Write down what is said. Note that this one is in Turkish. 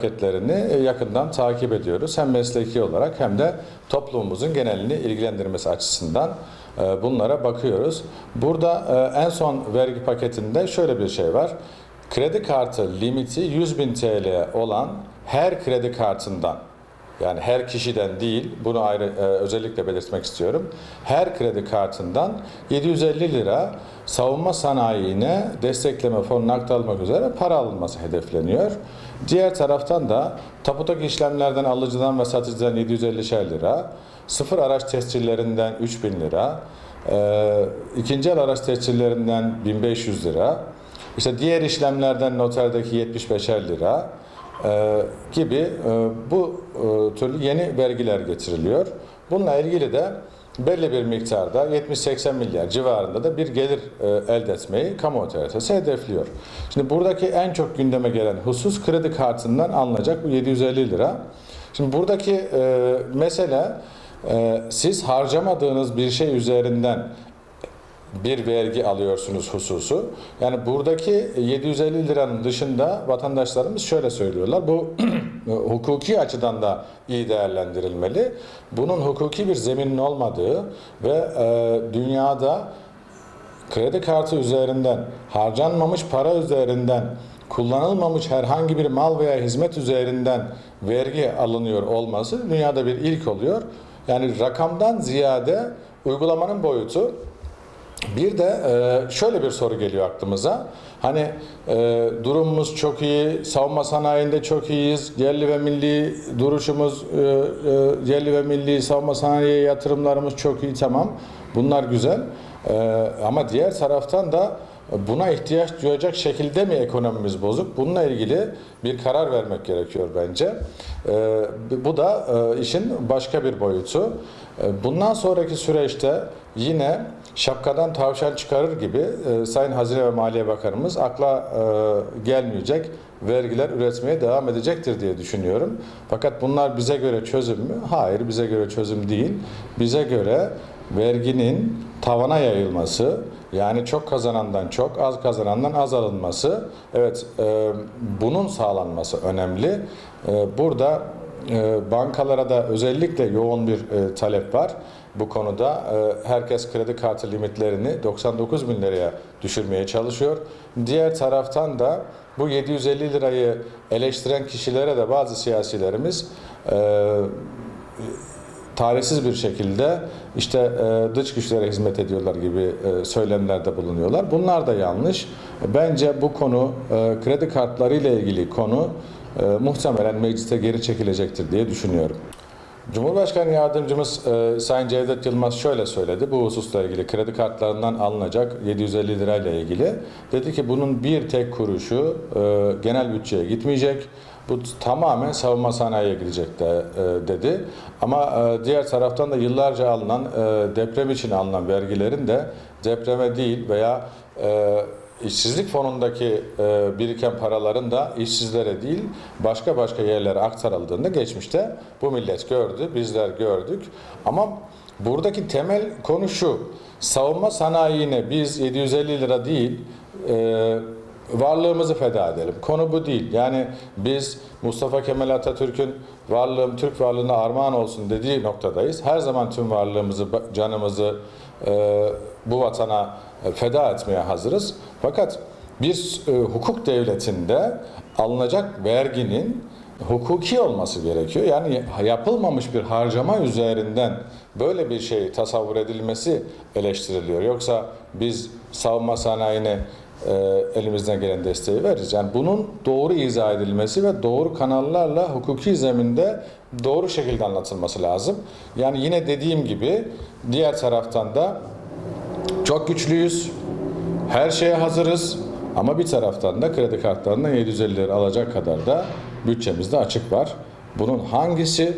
hareketlerini yakından takip ediyoruz. Hem mesleki olarak hem de toplumumuzun genelini ilgilendirmesi açısından e, bunlara bakıyoruz. Burada e, en son vergi paketinde şöyle bir şey var. Kredi kartı limiti 100 bin TL olan her kredi kartından yani her kişiden değil, bunu ayrı e, özellikle belirtmek istiyorum. Her kredi kartından 750 lira savunma sanayine destekleme fonuna aktarılmak üzere para alınması hedefleniyor. Diğer taraftan da taputak işlemlerden alıcıdan ve satıcıdan 750 lira, sıfır araç tescillerinden 3000 lira, e, ikinci el araç tescillerinden 1500 lira, işte diğer işlemlerden noterdeki 75'er lira, gibi e, bu e, türlü yeni vergiler getiriliyor. Bununla ilgili de belli bir miktarda 70-80 milyar civarında da bir gelir e, elde etmeyi kamu otoritesi hedefliyor. Şimdi buradaki en çok gündeme gelen husus kredi kartından alınacak bu 750 lira. Şimdi buradaki mesele siz harcamadığınız bir şey üzerinden bir vergi alıyorsunuz hususu. Yani buradaki 750 liranın dışında vatandaşlarımız şöyle söylüyorlar. Bu hukuki açıdan da iyi değerlendirilmeli. Bunun hukuki bir zeminin olmadığı ve e, dünyada kredi kartı üzerinden harcanmamış para üzerinden kullanılmamış herhangi bir mal veya hizmet üzerinden vergi alınıyor olması dünyada bir ilk oluyor. Yani rakamdan ziyade uygulamanın boyutu bir de e, şöyle bir soru geliyor aklımıza. Hani e, durumumuz çok iyi, savunma sanayinde çok iyiyiz, yerli ve milli duruşumuz, e, yerli ve milli savunma sanayiye yatırımlarımız çok iyi tamam. Bunlar güzel. Ama diğer taraftan da buna ihtiyaç duyacak şekilde mi ekonomimiz bozuk? Bununla ilgili bir karar vermek gerekiyor bence. Bu da işin başka bir boyutu. Bundan sonraki süreçte yine şapkadan tavşan çıkarır gibi e, Sayın Hazine ve Maliye Bakanımız akla e, gelmeyecek vergiler üretmeye devam edecektir diye düşünüyorum. Fakat bunlar bize göre çözüm mü? Hayır, bize göre çözüm değil. Bize göre verginin tavana yayılması, yani çok kazanandan çok, az kazanandan az alınması, evet e, bunun sağlanması önemli. E, burada bankalara da özellikle yoğun bir e, talep var. Bu konuda e, herkes kredi kartı limitlerini 99 bin liraya düşürmeye çalışıyor. Diğer taraftan da bu 750 lirayı eleştiren kişilere de bazı siyasilerimiz e, tarihsiz bir şekilde işte e, dış güçlere hizmet ediyorlar gibi e, söylemlerde bulunuyorlar. Bunlar da yanlış. Bence bu konu e, kredi kartları ile ilgili konu muhtemelen mecliste geri çekilecektir diye düşünüyorum. Cumhurbaşkanı Yardımcımız Sayın Cevdet Yılmaz şöyle söyledi bu hususla ilgili kredi kartlarından alınacak 750 lirayla ilgili. Dedi ki bunun bir tek kuruşu genel bütçeye gitmeyecek. Bu tamamen savunma sanayiye gidecek de, e, dedi. Ama e, diğer taraftan da yıllarca alınan e, deprem için alınan vergilerin de depreme değil veya e, İşsizlik fonundaki e, biriken paraların da işsizlere değil başka başka yerlere aktarıldığında geçmişte bu millet gördü, bizler gördük. Ama buradaki temel konu şu, savunma sanayine biz 750 lira değil, e, varlığımızı feda edelim. Konu bu değil. Yani biz Mustafa Kemal Atatürk'ün varlığım Türk varlığına armağan olsun dediği noktadayız. Her zaman tüm varlığımızı, canımızı e, bu vatana e, feda etmeye hazırız. Fakat bir e, hukuk devletinde alınacak verginin hukuki olması gerekiyor. Yani yapılmamış bir harcama üzerinden böyle bir şey tasavvur edilmesi eleştiriliyor. Yoksa biz savunma sanayine e, elimizden gelen desteği veririz. Yani bunun doğru izah edilmesi ve doğru kanallarla hukuki zeminde doğru şekilde anlatılması lazım. Yani yine dediğim gibi diğer taraftan da çok güçlüyüz. Her şeye hazırız. Ama bir taraftan da kredi kartlarından 750 lira alacak kadar da bütçemizde açık var. Bunun hangisi